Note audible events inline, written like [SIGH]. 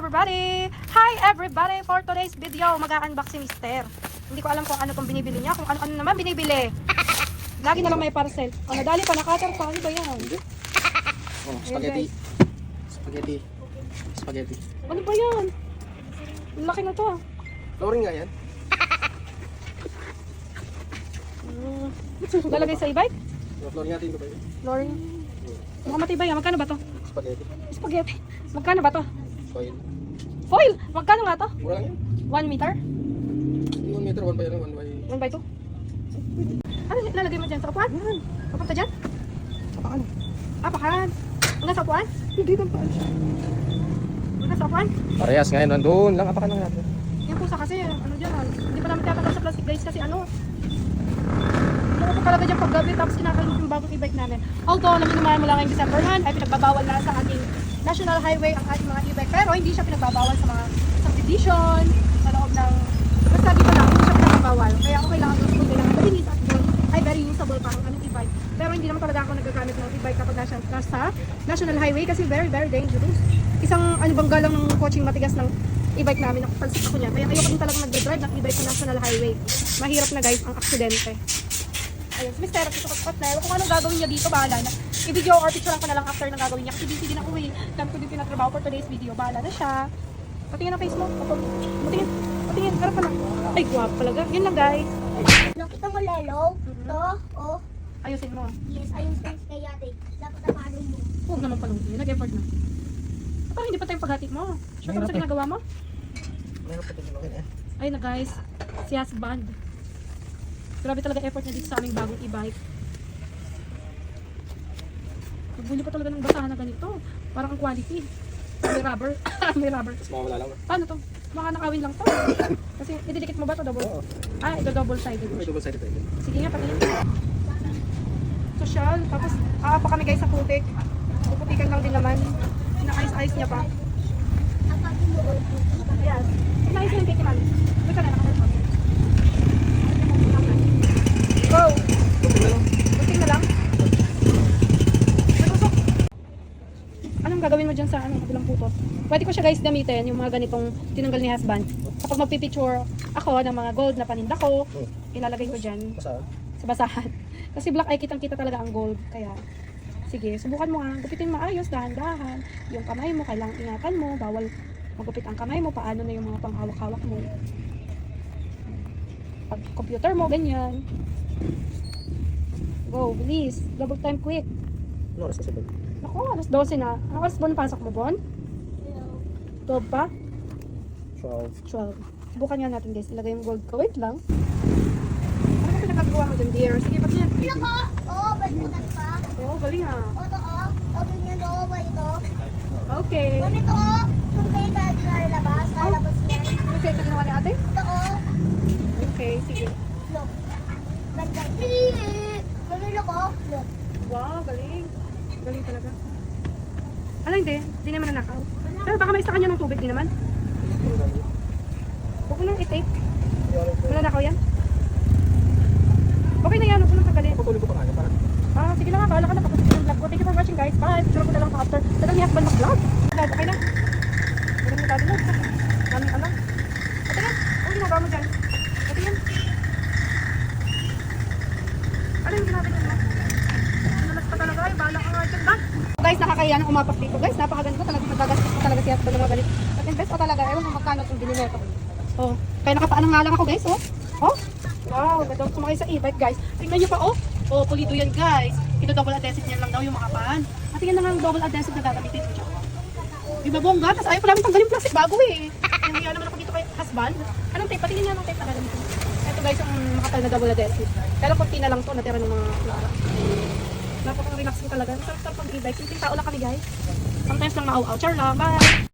everybody! Hi everybody! For today's video, mag-unbox si Mister. Hindi ko alam kung ano tong binibili niya, kung ano-ano naman binibili. [LAUGHS] Lagi na lang may parcel. O, nadali pa, nakatar pa. Ano ba yan? Oh, spaghetti. Spaghetti. Spaghetti. Ano ba yan? Ang laki na to ah. Flooring nga yan. Mm. [LAUGHS] Lalagay sa e-bike? Flooring natin, ito ba yun? Flooring. Mukhang matibay ah. Magkano ba to? Spaghetti. Spaghetti. Magkano ba to? Coil. Foil! Magkano nga to? Mura lang yan. 1 meter? Hindi 1 meter, 1 by 1 by... 1 by 2? Ano lalagay mo dyan? Sa upuan? Papunta dyan? Apaan? Apakan. Hanggang sa upuan? Hindi lang paan siya. Hanggang sa upuan? Parehas ngayon, nandun lang. Apakan lang natin. Yung pusa kasi, ano dyan, ah, hindi pa namin tiyatagal sa plastic guys kasi ano, Umupo talaga dyan pag gabi tapos kinakalit yung bagong e-bike namin. Although, alam naman mula ngayong December 1 ay pinagbabawal na sa ating national highway ang ating mga e-bike. Pero hindi siya pinagbabawal sa mga subdivision, sa loob ng... Basta dito lang, hindi siya pinagbabawal. Kaya okay lang ang gusto lang. Malinis at good ay very usable para ang aming e-bike. Pero hindi naman talaga ako nagagamit ng e-bike kapag nasa, nasa national highway kasi very, very dangerous. Isang ano bang galang ng coaching matigas ng e-bike namin, nakapalsik ako niya. Kaya ayoko din talaga nag-drive ng e-bike sa national highway. Mahirap na guys ang aksidente. Ayun, si Mr. Sukat na. Kung anong gagawin niya dito, bahala na. I-video or picturean ko na lang after ng gagawin niya. Kasi busy din ako eh. Dami ko din pinatrabaho for today's video. Bahala na siya. Patingin ang face mo. Opo. Patingin. Patingin. Harap ka lang. Ay, guwap talaga. Yun lang guys. Nakita mo lalo? To? Oh. Ayusin mo. Yes, ayun sa kay ate. Dapat ang ano mo. Huwag naman palungkin. Nag-effort na. Parang hindi pa tayong paghati mo. Sure ka ba sa ginagawa mo? Meron pa ito eh. Ayun na guys. Si husband. Grabe talaga effort niya dito sa aming bagong e-bike. Nagbuli pa talaga ng basahan na ganito. Parang ang quality. May rubber. [COUGHS] May rubber. Tapos mawawala lang. Paano to? Baka nakawin lang to. Kasi ididikit mo ba to double? Oo. Ah, ito double sided. May double sided tayo. Sige nga, patingin. Social. Tapos, aapa kami guys sa putik. Puputikan lang din naman. Inaayos-ayos niya pa. Yes. Inaayos yung cake man. Ito ka na, nakapal Go! Puting na lang. Natusok. Anong gagawin mo dyan sa ano, kabilang putot? Pwede ko siya guys gamitin, yung mga ganitong tinanggal ni husband. Kapag magpipicture ako ng mga gold na paninda ko, ilalagay ko dyan Basta. sa basahan. [LAUGHS] Kasi black eye kitang kita talaga ang gold. Kaya, sige, subukan mo nga. Gupitin maayos, dahan-dahan. Yung kamay mo, kailangang ingatan mo. Bawal magupit ang kamay mo. Paano na yung mga panghawak-hawak mo. Pag computer mo, ganyan. Go, bilis. Double time quick. Ano oras kasi? Naku, alas 12 na. Ano oras ba pasok mo, Bon? 12 pa? 12. 12. Subukan nga natin guys. Ilagay yung gold ko. Wait lang. Ano ka pinagagawa mo dun, dear? Sige, pati yan. Sino ko? Oo, ba't butas pa? Oo, galing ha. O, to, oh. O, ganyan, oo, ba ito? Okay. Ganito, oh. Kung kayo dahil lalabas, lalabas yan. Ano kaya ito ginawa ni ate? Ito, oh. Okay, sige. Look. Ganda. Hii. Ganito ko. Look. Wow, galing. Galing talaga. Ano hindi? Hindi naman nanakaw. Pero baka may sa kanya ng tubig din naman. Huwag mo nang i-take. Mananakaw yan. Okay na yan. Huwag mo nang tagalin. Patuloy ko pa kaya. Parang Ah, sige na nga. Bahala ka na. Tapos yung vlog ko. Thank you for watching guys. Bye. Picture ko na lang after. Tagal ni husband mag-vlog. Okay na. Tagal ni daddy vlog. Daming alam. Patingin. Ano ginagawa mo dyan? Patingin. Ano yung ginagawa mo? Nalas pa talaga. Ay, bahala ka nga dyan. Bag. Guys, nakakaya ng umapak dito. Guys, napakaganda. Talaga magagastos ko talaga siya sa mga galit. At invest ko talaga. Ewan kung magkano itong binili ko. Oh, kaya nakapaan nga lang ako guys. Oh. Oh. Wow, ganda ko sumakay sa e-bike guys. Tingnan niyo pa oh. Oh, pulido yan guys. Ito double adhesive niya lang daw yung mga paan. At tingnan na nga ang double adhesive na gagamitin ko dyan. Di ba bongga? Tapos ayaw pa namin tanggalin yung plastic bago eh. Hindi naman ako dito kay husband. Anong tape? Patingin nga ng tape na gagamitin. Ito guys, yung makapal na double adhesive. Pero konti na lang to, natira ng mga klara. Napaka-relaxing talaga. Sarap-sarap pag e-bike. Simpleng tao lang kami guys. Sometimes lang maaw-aw. Char lang. Bye!